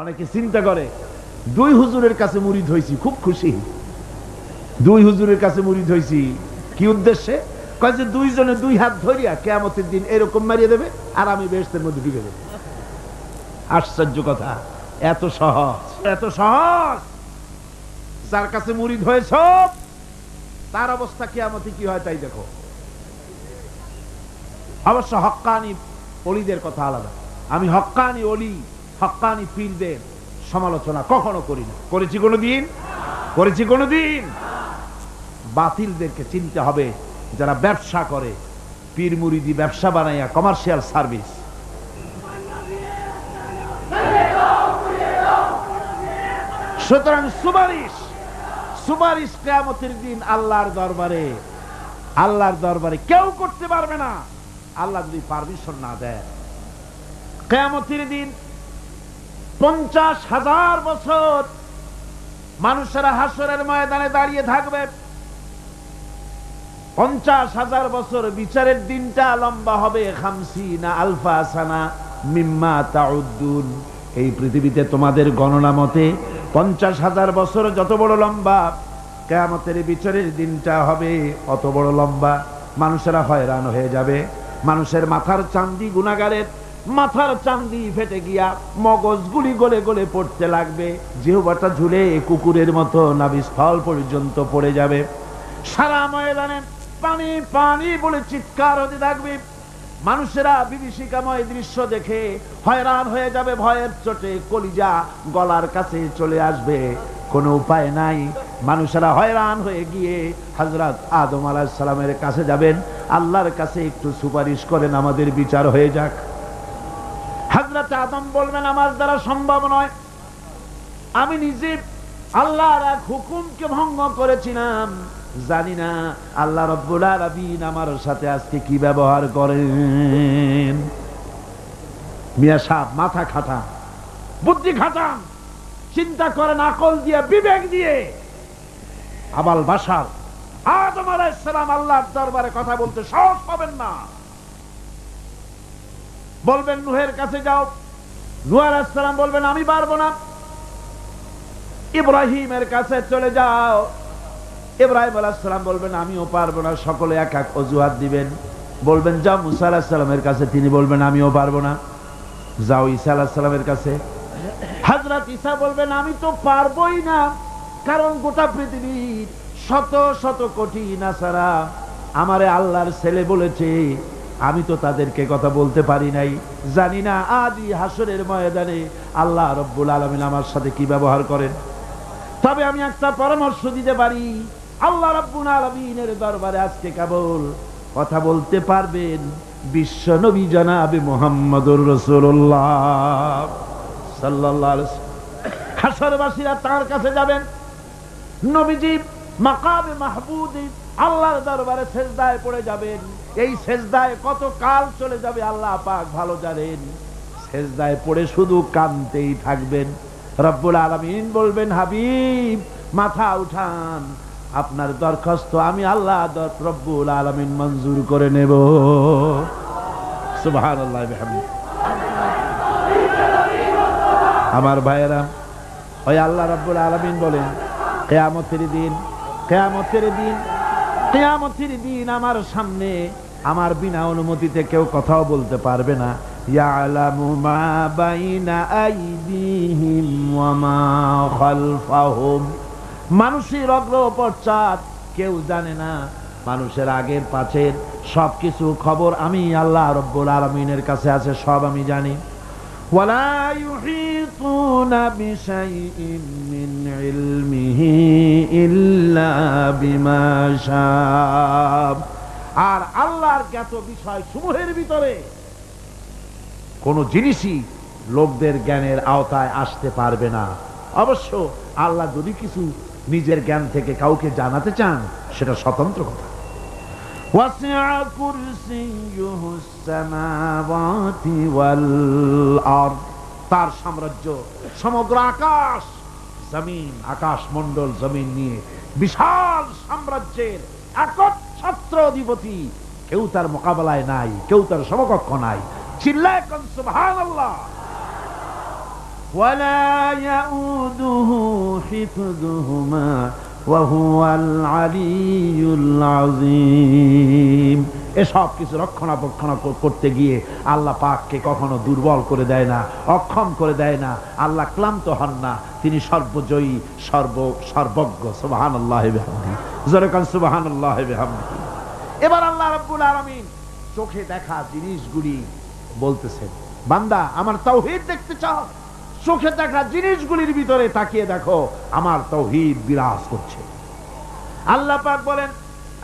অনেকে চিন্তা করে, দুই হুজুরের কাছে মুরিদ হয়েছি খুব খুশি। দুই হুজুরের কাছে মুরিদ হয়েছি কি উদ্দেশ্যে? কয় যে দুইজনে দুই হাত ধরিয়া কেয়ামতের দিন এরকম মারিয়ে দেবে, আর আমি বেহেস্তের মধ্যে ঢুকে দেবো আশ্চর্য কথা, এত সহজ এত সহজ। যার কাছে মুরিদ হয়েছ, তার অবস্থা কেয়ামতে কি হয় তাই দেখো। অবশ্য হক্কানি অলিদের কথা আলাদা। আমি হক্কানি অলি হক্কানি পীরদের সমালোচনা কখনো করি না। করেছি কোনো দিন করেছি কোনো দিন বাতিলদেরকে চিনতে হবে, যারা ব্যবসা করে। পীর মুরিদি ব্যবসা বানাইয়া কমার্শিয়াল সার্ভিস সুতরাং সুপারিশ সুপারিশ কেয়ামতের দিন আল্লাহর দরবারে আল্লাহর দরবারে কেউ করতে পারবে না। আল্লাহ যদি পারমিশন না দেয়, কেয়ামতের দিন পঞ্চাশ হাজার বছর মানুষেরা হাসরের ময়দানে দাঁড়িয়ে থাকবে। পঞ্চাশ হাজার বছর বিচারের দিনটা লম্বা হবে। না আলফা সানা মিম্মা তাউদ্দুন। এই পৃথিবীতে তোমাদের গণনা মতে পঞ্চাশ হাজার বছর যত বড় লম্বা, কেয়ামতের বিচারের দিনটা হবে অত বড় লম্বা। মানুষেরা হয়রান হয়ে যাবে। মানুষের মাথার চান্দি গুণাগারের মাথার চান্দি ফেটে গিয়া মগজগুলি গলে গলে পড়তে লাগবে। জিহবাটা ঝুলে কুকুরের মতো নাভিস্থল পর্যন্ত পড়ে যাবে। সারা ময়দানে পানি পানি বলে চিৎকার হতে থাকবে। মানুষেরা বিভীষিকাময় দৃশ্য দেখে হয়রান হয়ে যাবে ভয়ের চোটে কলিজা গলার কাছে চলে আসবে। কোনো উপায় নাই। মানুষেরা হয়রান হয়ে গিয়ে হজরত আদম আলাহ সালামের কাছে যাবেন। আল্লাহর কাছে একটু সুপারিশ করেন, আমাদের বিচার হয়ে যাক। আদম বলবেন আমার দ্বারা সম্ভব নয়। আমি নিজে আল্লাহর এক হুকুমকে ভঙ্গ করেছিলাম। জানি না আল্লাহ আমার সাথে আজকে কি ব্যবহার করেন। মিয়া মাথা খাটা, বুদ্ধি খাটান চিন্তা করেন, আকল দিয়ে, বিবেক দিয়ে। আবাল বাসার আদম আলাইসালাম আল্লাহর দরবারে কথা বলতে সাহস পাবেন না। বলবেন নুহের কাছে যাও। নুহ আলাইসালাম বলবেন, আমি পারব না। ইব্রাহিমের কাছে চলে যাও। ইব্রাহিম আলাইসালাম বলবেন, আমিও পারব না। সকলে এক এক অজুহাত দিবেন। বলবেন, যাও। মুসা আলাহিসাল্লামের কাছে তিনি বলবেন, আমিও পারব না। যাও ঈসা আলাহিসাল্লামের কাছে। হাজরত ঈসা বলবেন, আমি তো পারবোই না। কারণ গোটা পৃথিবীর শত শত কোটি নাসারা আমারে আল্লাহর ছেলে বলেছে। আমি তো তাদেরকে কথা বলতে পারি নাই। জানি না আদি হাসরের ময়দানে আল্লাহ রব্বুল আলমিন আমার সাথে কি ব্যবহার করেন। তবে আমি একটা পরামর্শ দিতে পারি, আল্লাহ রব্বুল আলমিনের দরবারে আজকে কেবল কথা বলতে পারবেন বিশ্ব নবী জানাবে মোহাম্মদুর রসুল্লাহ সাল্লাহ হাসরবাসীরা তার কাছে যাবেন। নবীজি মাকাবে মাহবুদি আল্লাহর দরবারে সেজদায় পড়ে যাবেন। এই সেজদায় কত কাল চলে যাবে আল্লাহ পাক ভালো জানেন। সেজদায় পড়ে শুধু কানতেই থাকবেন। রব্বুল আলমিন বলবেন, হাবিব, মাথা উঠান। আপনার দরখাস্ত আমি আল্লাহ রব্বুল আলমিন মঞ্জুর করে নেব। আল্লাহ আমার ভাইয়েরা, ওই আল্লাহ রব্বুল আলমিন বলেন, কেয়ামতের দিন কেয়ামতের দিন কেয়ামতের দিন আমার সামনে আমার বিনা অনুমতিতে কেউ কথাও বলতে পারবে না। ইয়ালামু মা বাইনা মানুষের অগ্র কেউ জানে না। মানুষের আগের পাশের সবকিছু খবর আমি আল্লাহ রব্বুল আলমিনের কাছে আছে, সব আমি জানি। ولا يحيطون بشيء من علمه إلا بما شاء আর আল্লাহর জ্ঞাত বিষয় সমূহের ভিতরে কোন জিনিসই লোকদের জ্ঞানের আওতায় আসতে পারবে না অবশ্য আল্লাহ যদি কিছু নিজের জ্ঞান থেকে কাউকে জানাতে চান সেটা স্বতন্ত্র কথা وسع كرسيه السماوات والأرض তার সাম্রাজ্য সমগ্র আকাশ জমিন আকাশ মন্ডল জমিন নিয়ে বিশাল সাম্রাজ্যের একচ্ছত্র অধিপতি কেউ তার মোকাবেলায় নাই কেউ তার সমকক্ষ নাই চিল্লায় সুবহানাল্লাহ ولا يؤوده حفظهما وهو العلي العظيم এসব কিছু রক্ষণাবেক্ষণা কর- করতে গিয়ে আল্লাহ পাককে কখনো দুর্বল করে দেয় না অক্ষম করে দেয় না আল্লাহ ক্লান্ত হন না তিনি সর্বজয়ী সর্ব সর্বজ্ঞ সুবাহান আল্লাহ জোরেকান সুবাহান আল্লাহ এবার আল্লাহ রাব্বুল আলামিন চোখে দেখা জিনিসগুলি বলতেছেন বান্দা আমার তাওহীদ দেখতে চাও চোখে দেখা জিনিসগুলির ভিতরে তাকিয়ে দেখো আমার তাওহীদ বিরাজ করছে আল্লাহ পাক বলেন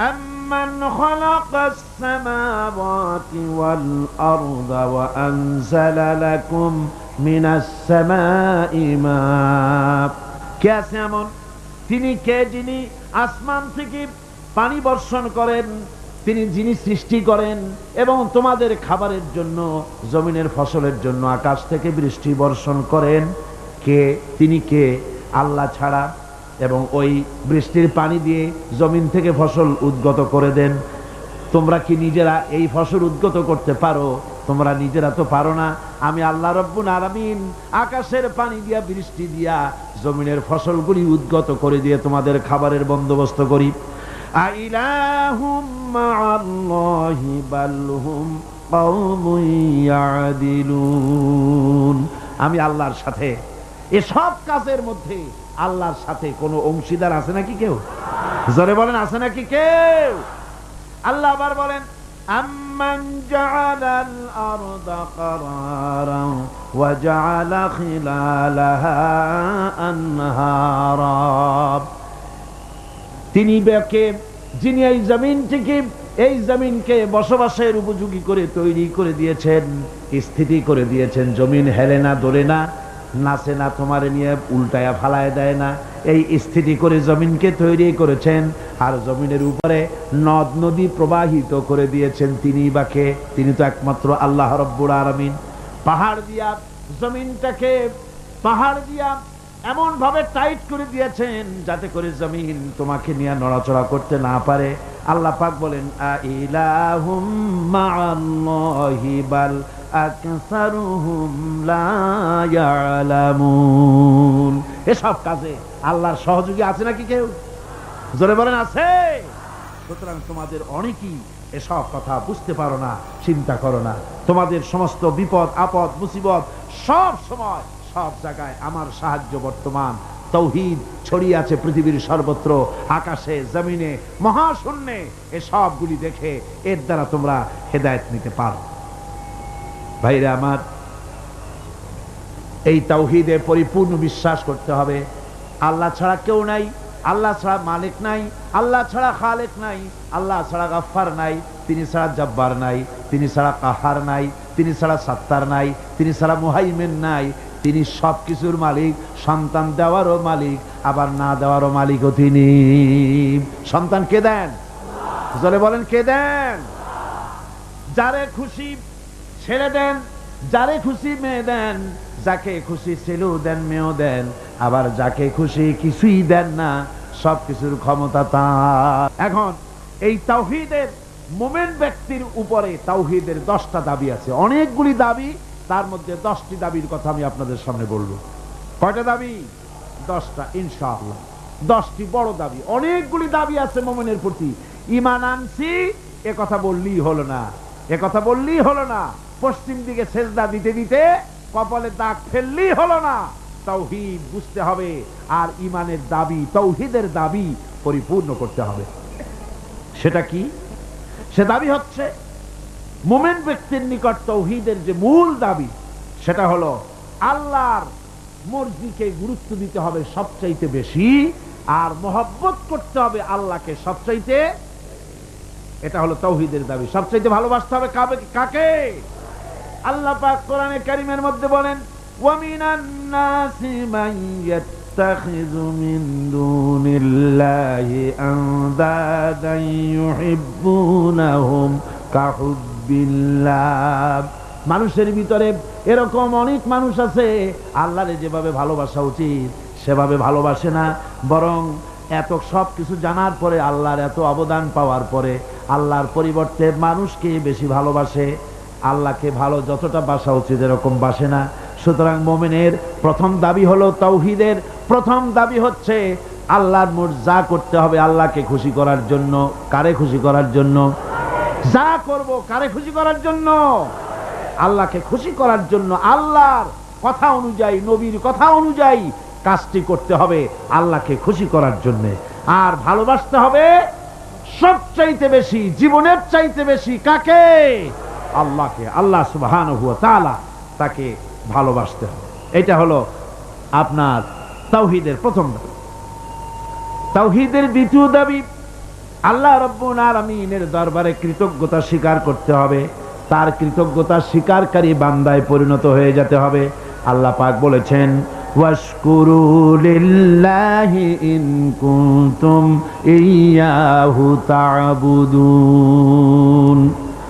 أمن خلق السماوات والأرض وأنزل لكم من السماء ماء কে আছে এমন তিনি কে যিনি আসমান থেকে পানি বর্ষণ করেন তিনি যিনি সৃষ্টি করেন এবং তোমাদের খাবারের জন্য, জমিনের ফসলের জন্য আকাশ থেকে বৃষ্টি বর্ষণ করেন, কে? তিনি কে? আল্লাহ ছাড়া। এবং ওই বৃষ্টির পানি দিয়ে জমিন থেকে ফসল উদ্গত করে দেন। তোমরা কি নিজেরা এই ফসল উদ্গত করতে পারো? তোমরা নিজেরা তো পারো না। আমি আল্লাহ রব্বুল আলামিন আকাশের পানি দিয়া, বৃষ্টি দিয়া জমিনের ফসলগুলি উদ্গত করে দিয়ে তোমাদের খাবারের বন্দোবস্ত করি। আইলাহুম মা'আল্লাহি বাল হুম কওমুন ইয়াদিলুন আমি আল্লাহর সাথে এসব কাজের মধ্যে আল্লাহর সাথে কোনো অংশীদার আছে নাকি কেউ জোরে বলেন আছে নাকি কেউ আল্লাহ আবার বলেন আম্মান জাআলাল আরদা قرارا وجعل خلالها أنهارا তিনি বেকে, যিনি এই জমিনটিকে এই জমিনকে বসবাসের উপযোগী করে তৈরি করে দিয়েছেন, স্থিতি করে দিয়েছেন। জমিন হেলে না, দোলে না, নাচে না, তোমার নিয়ে উল্টায়া ফালায় দেয় না। এই স্থিতি করে জমিনকে তৈরি করেছেন, আর জমিনের উপরে নদ নদী প্রবাহিত করে দিয়েছেন তিনি বাকে। তিনি তো একমাত্র আল্লাহ রব্বুর আরামিন পাহাড় দিয়া, জমিনটাকে পাহাড় দিয়া এমন ভাবে টাইট করে দিয়েছেন যাতে করে জমিন তোমাকে নিয়ে নড়াচড়া করতে না পারে। আল্লাহ পাক বলেন এসব কাজে আল্লাহর সহযোগী আছে নাকি কেউ? জোরে বলেন, আছে। সুতরাং তোমাদের অনেকেই এসব কথা বুঝতে পারো না, চিন্তা করো না। তোমাদের সমস্ত বিপদ, আপদ, মুসিবত সব সময় সব জায়গায় আমার সাহায্য বর্তমান। তৌহিদ ছড়িয়ে আছে পৃথিবীর সর্বত্র, আকাশে, জমিনে, মহাশূন্যে। এ সবগুলি দেখে এর দ্বারা তোমরা হেদায়েত নিতে পারো। ভাইরা আমার, এই তাওহিদে পরিপূর্ণ বিশ্বাস করতে হবে। আল্লাহ ছাড়া কেউ নাই, আল্লাহ ছাড়া মালিক নাই, আল্লাহ ছাড়া খালেক নাই, আল্লাহ ছাড়া গাফার নাই, তিনি ছাড়া জব্বার নাই, তিনি ছাড়া কাহার নাই, তিনি ছাড়া সাত্তার নাই, তিনি ছাড়া মুহাইমেন নাই তিনি সব কিছুর মালিক, সন্তান দেওয়ারও মালিক, আবার না দেওয়ারও মালিকও তিনি। সন্তান কে দেন? বলেন, কে দেন? যারে খুশি ছেড়ে দেন, যারে খুশি মেয়ে দেন, যাকে খুশি ছেলেও দেন, মেয়েও দেন, আবার যাকে খুশি কিছুই দেন না সব কিছুর ক্ষমতা তার। এখন, এই তাওহিদের মোমেন ব্যক্তির উপরে তাওহিদের দশটা দাবি আছে। অনেকগুলি দাবি তার মধ্যে দশটি দাবির কথা আমি আপনাদের সামনে বলব। কয়টা দাবি? দশটা, ইনশাআল্লাহ। দশটি বড় দাবি। অনেকগুলি দাবি আছে মোমেনের প্রতি। ইমান আনছি, এ কথা বললেই হলো না। এ কথা বললেই হলো না। পশ্চিম দিকে সেজদা দিতে দিতে কপালে দাগ ফেললেই হলো না। তৌহিদ বুঝতে হবে, আর ইমানের দাবি, তৌহিদের দাবি পরিপূর্ণ করতে হবে। সেটা কি? সে দাবি হচ্ছে মোমেন ব্যক্তির নিকট তৌহিদের যে মূল দাবি, সেটা হলো আল্লাহর মর্জিকে গুরুত্ব দিতে হবে সবচাইতে বেশি আর মহব্বত করতে হবে আল্লাহকে সবচাইতে। এটা হলো তৌহিদের দাবি। সবচাইতে ভালোবাসতে হবে কাবে- কাকে? আল্লাহ পাক কোরআনে কারিমের মধ্যে বলেন, ওয়ামিনান নাসি মান ইয়াত্তাখিযু মিন দুনিল্লাহি আনদাদান ইউহিব্বুনাহুম মানুষের ভিতরে এরকম অনেক মানুষ আছে, আল্লাহরে যেভাবে ভালোবাসা উচিত, সেভাবে ভালোবাসে না। বরং এত সব কিছু জানার পরে আল্লাহর এত অবদান পাওয়ার পরে আল্লাহর পরিবর্তে মানুষকে বেশি ভালোবাসে। আল্লাহকে ভালো যতটা বাসা উচিত এরকম বাসে না। সুতরাং মোমেনের প্রথম দাবি হলো তৌহিদের। প্রথম দাবি হচ্ছে আল্লাহর মোট যা করতে হবে আল্লাহকে খুশি করার জন্য, কারে খুশি করার জন্য? যা করব, কারে খুশি করার জন্য? আল্লাহকে খুশি করার জন্য আল্লাহর কথা অনুযায়ী, নবীর কথা অনুযায়ী কাজটি করতে হবে আল্লাহকে খুশি করার জন্য। আর ভালোবাসতে হবে সবচাইতে বেশি, জীবনের চাইতে বেশি কাকে? আল্লাহকে। আল্লাহ সুবহান তাকে ভালোবাসতে হবে। এটা হলো আপনার তাওহিদের প্রথম দাবি। তাওহিদের দ্বিতীয় দাবি আল্লাহ রব্বুল আলামিনের দরবারে কৃতজ্ঞতা স্বীকার করতে হবে। তার কৃতজ্ঞতা স্বীকারকারী বান্দায় পরিণত হয়ে যেতে হবে। আল্লাহ পাক বলেছেন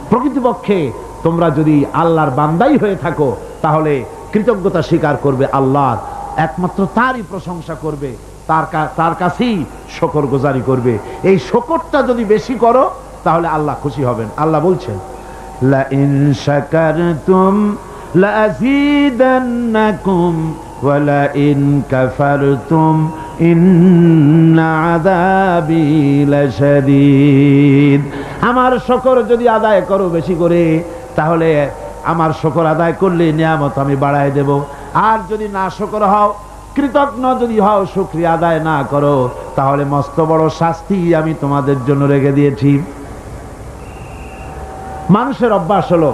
প্রকৃতপক্ষে তোমরা যদি আল্লাহর বান্দাই হয়ে থাকো, তাহলে কৃতজ্ঞতা স্বীকার করবে আল্লাহর একমাত্র তারই প্রশংসা করবে। তার তার কাছেই শকর গোজারি করবে। এই শকরটা যদি বেশি করো, তাহলে আল্লাহ খুশি হবেন। আল্লাহ বলছেন ইন আমার শকর যদি আদায় করো বেশি করে, তাহলে আমার শকর আদায় করলে নিয়ামত আমি বাড়ায় দেব। আর যদি না শকর হও কৃতজ্ঞ যদি হও শুক্রিয়া আদায় না করো তাহলে মস্ত বড় শাস্তি আমি তোমাদের জন্য রেখে দিয়েছি মানুষের অভ্যাস হলো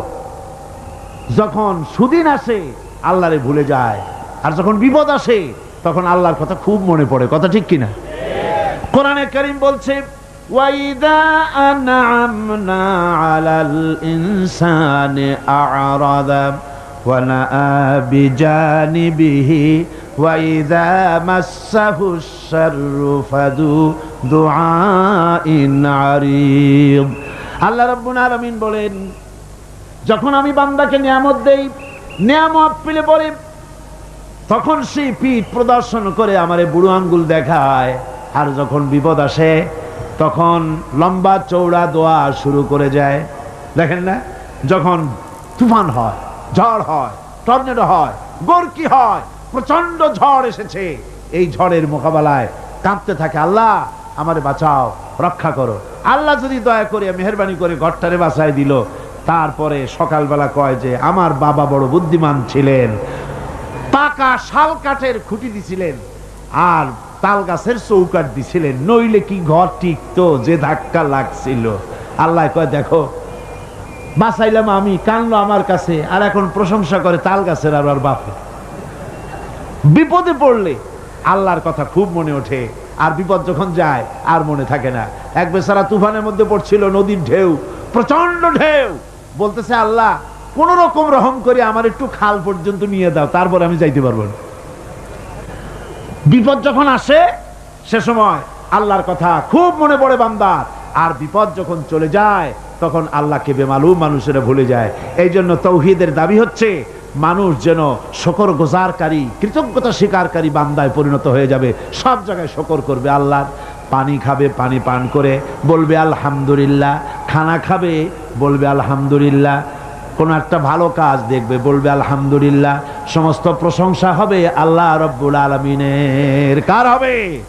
যখন সুদিন আসে আল্লাহরে ভুলে যায় আর যখন বিপদ আসে তখন আল্লাহর কথা খুব মনে পড়ে কথা ঠিক কিনা কোরআনে করিম বলছে وَإِذَا أَنْعَمْنَا عَلَى الْإِنسَانِ أَعْرَضَ وَنَأَى بِجَانِبِهِ وَإِذَا مَسَّهُ الشَّرُّ فَذُو دُعَاءٍ عَرِيضٍ আল্লাহ রাব্বুল আলামিন বলেন যখন আমি বান্দাকে নিয়ামত দেই নিয়ামত পেলে পরে তখন সেই পিঠ প্রদর্শন করে আমারে বুড়ো আঙ্গুল দেখায় আর যখন বিপদ আসে তখন লম্বা চৌড়া দোয়া শুরু করে যায় দেখেন না যখন তুফান হয় ঝড় হয় টর্নেডো হয় গর্কি হয় প্রচণ্ড ঝড় এসেছে। এই ঝড়ের মোকাবেলায় কাঁপতে থাকে, আল্লাহ, আমারে বাঁচাও, রক্ষা করো। আল্লাহ যদি দয়া করে, মেহরবানি করে ঘরটারে বাঁচায় দিল, তারপরে সকালবেলা কয় যে, আমার বাবা বড় বুদ্ধিমান ছিলেন, পাকা শাল কাঠের খুঁটি দিছিলেন, আর তাল গাছের চৌকাট দিছিলেন, নইলে কি ঘর টিকতো, যে ধাক্কা লাগছিল? আল্লাহ কয়, দেখো, বাঁচাইলাম আমি, কানলো আমার কাছে, আর এখন প্রশংসা করে তাল গাছের আর আর বাপে বিপদে পড়লে আল্লাহর কথা খুব মনে ওঠে, আর বিপদ যখন যায়, আর মনে থাকে না। এক বেচারা তুফানের মধ্যে পড়ছিল, নদীর ঢেউ প্রচণ্ড ঢেউ। বলতেছে, আল্লাহ, কোন রকম রহম করে আমার একটু খাল পর্যন্ত নিয়ে দাও, তারপর আমি যাইতে পারব না। বিপদ যখন আসে, সে সময় আল্লাহর কথা খুব মনে পড়ে বান্দার আর বিপদ যখন চলে যায়, তখন আল্লাহকে বেমালু মানুষেরা ভুলে যায়। এই জন্য তৌহিদের দাবি হচ্ছে মানুষ যেন শকর গোজারকারী, কৃতজ্ঞতা স্বীকারকারী বান্দায় পরিণত হয়ে যাবে। সব জায়গায় শকর করবে আল্লাহর। পানি খাবে, পানি পান করে বলবে, আলহামদুলিল্লাহ। খানা খাবে, বলবে, আলহামদুলিল্লাহ। কোনো একটা ভালো কাজ দেখবে, বলবে, আলহামদুলিল্লাহ। সমস্ত প্রশংসা হবে আল্লাহ রব্বুল আলমিনের। কার হবে?